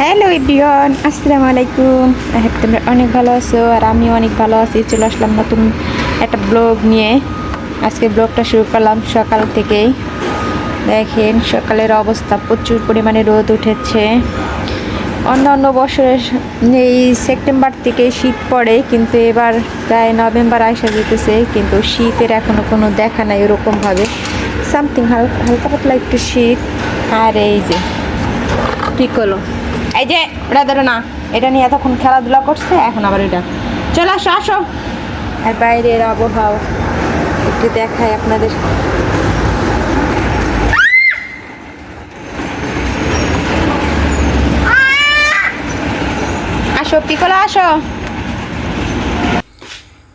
Hello ইডিয়ন আসসালামু আলাইকুম। তোমরা অনেক ভালো আছো আর আমি অনেক ভালো আছি। চলে আসলাম নতুন একটা ব্লগ নিয়ে। আজকে ব্লগটা শুরু করলাম সকাল থেকেই। দেখেন, সকালের অবস্থা প্রচুর পরিমাণে রোদ উঠেছে। অন্য অন্য বছরের এই সেপ্টেম্বর থেকে শীত পড়ে, কিন্তু এবার প্রায় নভেম্বর আসা যেতেছে, কিন্তু শীতের এখনও কোনো দেখা নাই ওরকমভাবে। সামথিং হালকা পাতলা একটু শীত। আর এই যে পিকলো এই যে, ওটা ধরো না। এটা নিয়ে এতক্ষণ খেলাধুলা করছে, এখন আবার এটা। চলে আসো আসো। আর বাইরের আবহাওয়া, একটু দেখাই আপনাদের। আসো, পিকলো, আসো।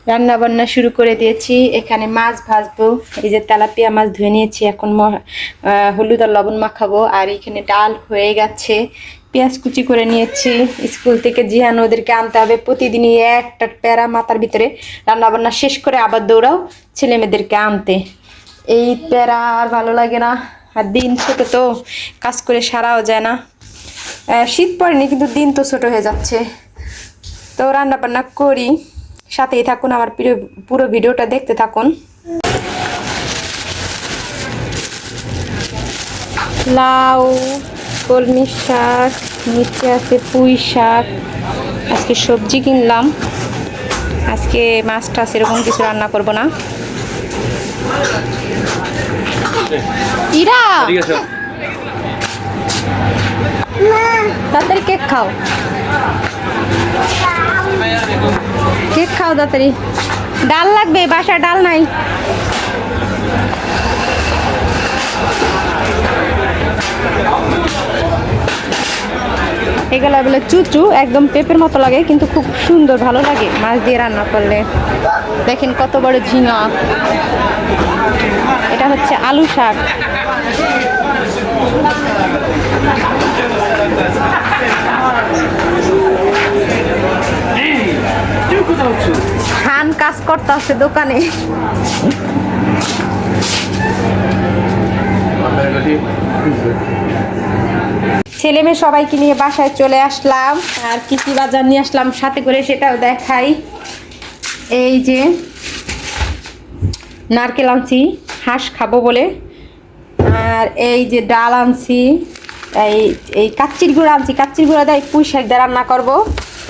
রান্না বান্না শুরু করে দিয়েছি। এখানে মাছ ভাজবো। এই যে তেলাপিয়া মাছ ধুয়ে নিয়েছি। এখন হলুদ আর লবণ মাখাবো। আর এখানে ডাল হয়ে গেছে। পেঁয়াজ কুচি করে নিয়েছি। স্কুল থেকে জিহান ওদেরকে আনতে হবে। প্রতিদিনই একটা প্যারা মাথার ভিতরে রান্নাবান্না শেষ করে আবার দৌড়াও ছেলে মেয়েদেরকে আনতে। এই প্যারা আর ভালো লাগে না। আর দিন ছোট তো, কাজ করে সারাও যায় না। শীত পড়েনি, কিন্তু দিন তো ছোট হয়ে যাচ্ছে। তো রান্না বান্না করি। সাথেই থাকুন আমার প্রিয়, পুরো ভিডিওটা দেখতে থাকুন। লাউ। কলমি শাক নিচে আছে পুঁই শাক। আজকে সবজি কিনলাম। আজকে মাছ টাছ এরকম কিছু রান্না করব না। ইরা! তাড়াতাড়ি কেক খাও। কেক খাও তাড়াতাড়ি। ডাল লাগবে বাসায় ডাল নাই। এগুলো বলে চুচু একদম পেঁপের মতো লাগে, কিন্তু খুব সুন্দর, ভালো লাগে। মাছ দিয়ে রান্না করলে। দেখেন কত বড় ঝিঙা। এটা হচ্ছে আলু শাক। খান কাজ করতে আছে দোকানে। ছেলে মেয়ে সবাইকে নিয়ে বাসায় চলে আসলাম। আর কি কি বাজার নিয়ে আসলাম সাথে করে সেটাও দেখাই। এই যে নারকেল আনছি, হাঁস খাব বলে। আর এই যে ডাল আনছি, এই এই কাচ্চির গুঁড়া আনছি। কাচ্চির গুঁড়া দেয় পুঁই শাক দিয়ে রান্না করব।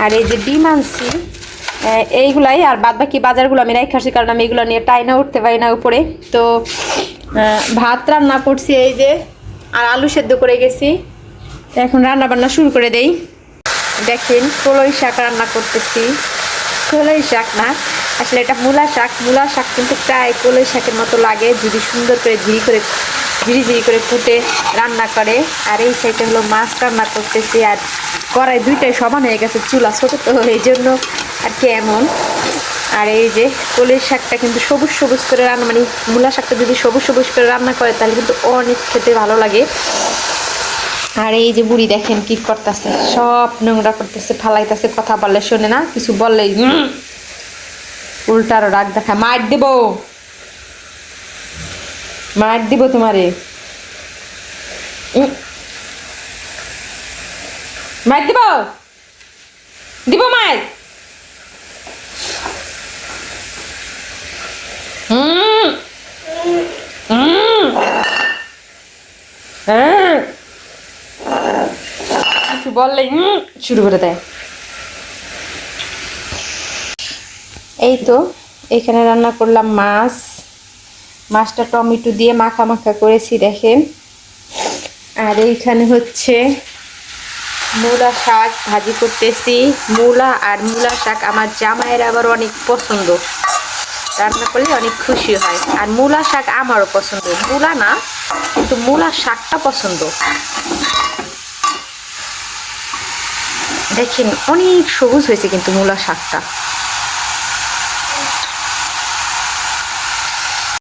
আর এই যে ডিম আনছি এইগুলাই। আর বাদ বাকি বাজারগুলো আমি রাখি আসি কারণ আমি এগুলো নিয়ে টাইনা উঠতে পারি না উপরে। তো ভাত রান্না করছি এই যে। আর আলু সেদ্ধ করে গেছি। এখন রান্না বান্না শুরু করে দেই। দেখেন, কলই শাক রান্না করতেছি। কলই শাক না, আসলে এটা মূলা শাক। মূলা শাক কিন্তু প্রায় কলই শাকের মতো লাগে, যদি সুন্দর করে ঝিরি করে, ঝিরি ঝিরি করে ফুটে রান্না করে। আর এই সাইডে হলো মাছ রান্না করতেছি, আর কড়াই দুইটাই সমান হয়ে গেছে, চুলা ছোটো তো, এই জন্য আর কি এমন। আর এই যে কলের শাকটা কিন্তু সবুজ সবুজ করে রান্না মানে মূলা শাকটা যদি সবুজ সবুজ করে রান্না করে, তাহলে কিন্তু অনেক খেতে ভালো লাগে। আর এই যে বুড়ি দেখেন কি করতেছে? সব নোংরা করতেছে, ফালাইতেছে, কথা বললে শোনে না? কিছু বললেই উল্টার রাগ দেখা মার দেব! মার দিব তোমারে। মার দিব! দিব মার! হুম, শুরু করে দেয় এই তো, এখানে রান্না করলাম মাছ। মাছটা টমেটো দিয়ে মাখা মাখা করেছি, দেখেন। আর এইখানে হচ্ছে মূলা শাক ভাজি করতেছি। মূলা আর মূলা শাক আমার জামাইয়ের আবার অনেক পছন্দ। রান্না করলে অনেক খুশি হয়। আর মূলা শাক আমারও পছন্দ। মূলা না, কিন্তু মূলা শাকটা পছন্দ। দেখেন অনেক সবুজ হয়েছে কিন্তু মূলা শাকটা।